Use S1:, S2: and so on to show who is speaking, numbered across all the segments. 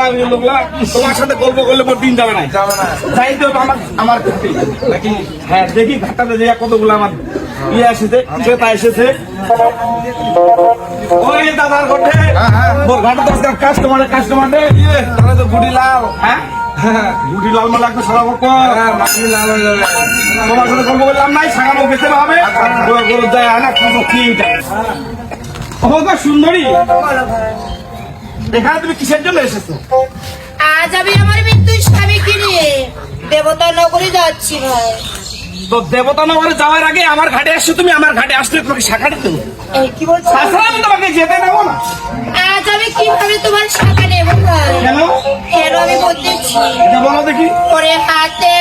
S1: শালা আমি লোকলা তোমার সাথে গল্প করলে মোর দিন যাবে না।
S2: যাবে না।
S1: হবে আমার আমার নাকি? হ্যাঁ দেখি যে কতগুলো আমার ইয়ে এসেছে ক্রেতা এসেছে। ওই দাদার ঘটে
S2: হ্যাঁ, হ্যাঁ।
S1: মোর ঘাটে তো কাস্টমার কাস্টমার
S2: ইয়ে। তাহলে তো গুটি লাল।
S1: হ্যাঁ?
S2: হ্যাঁ
S1: গুটি লাল মালা একটা সারা বকর
S2: হ্যাঁ, মাটি লাল হয়ে যাবে।
S1: তোমার সাথে গল্প করলাম নাই সাগানো বেঁচে হবে। গরু গরু যায় না কি সুন্দরী। এখানে তুমি কিসের জন্য এসেছ?
S3: আজ আমি আমার মৃত্যুর স্বামীকে নিয়ে দেবতা নগরে যাচ্ছি ভাই।
S1: তো দেবতা নগরে যাওয়ার আগে আমার ঘাটে আসছো তুমি আমার ঘাটে আসলে তোমাকে শাখা।
S3: এই কি বলছো?
S1: তাছাড়া আমি তোমাকে যেতে দেবো না।
S3: আজ আমি কীভাবে তোমার শাখা নেব ভাই?
S1: কেন?
S3: কেন আমি বলতেছি?
S1: এটা বলো দেখি।
S3: ওরে হাতে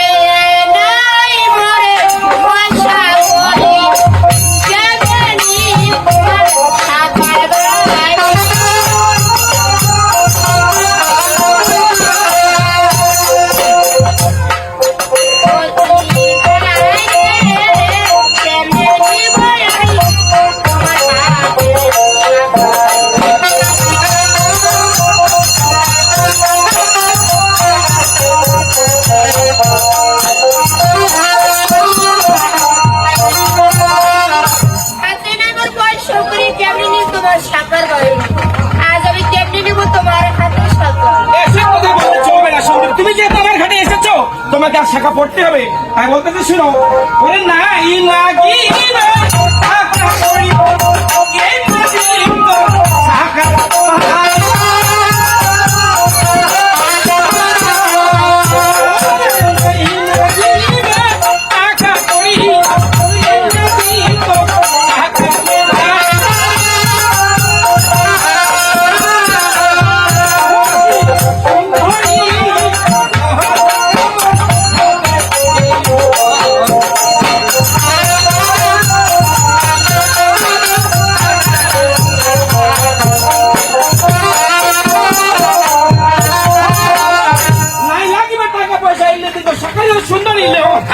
S3: আজ আমি কেমনি নিব তোমার হাতে
S1: চলবে না সুন্দর তুমি যেহেতু আমার ঘাটে এসেছ তোমাকে আর শাখা পড়তে হবে। আমি বলতেছি শুনো ওরে না ই লাগি করি,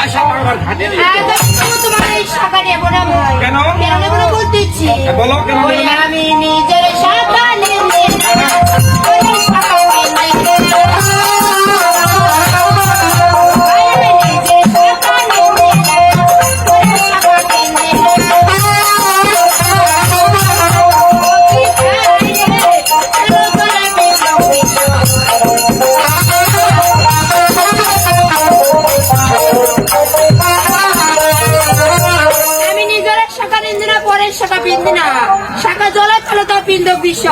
S3: কেন ভাই
S1: কেন?
S3: বলতেছি
S1: বলো?
S3: আমি নিজের না। শাখা জ্বলা চলো তা পিন্দ বিশ্ব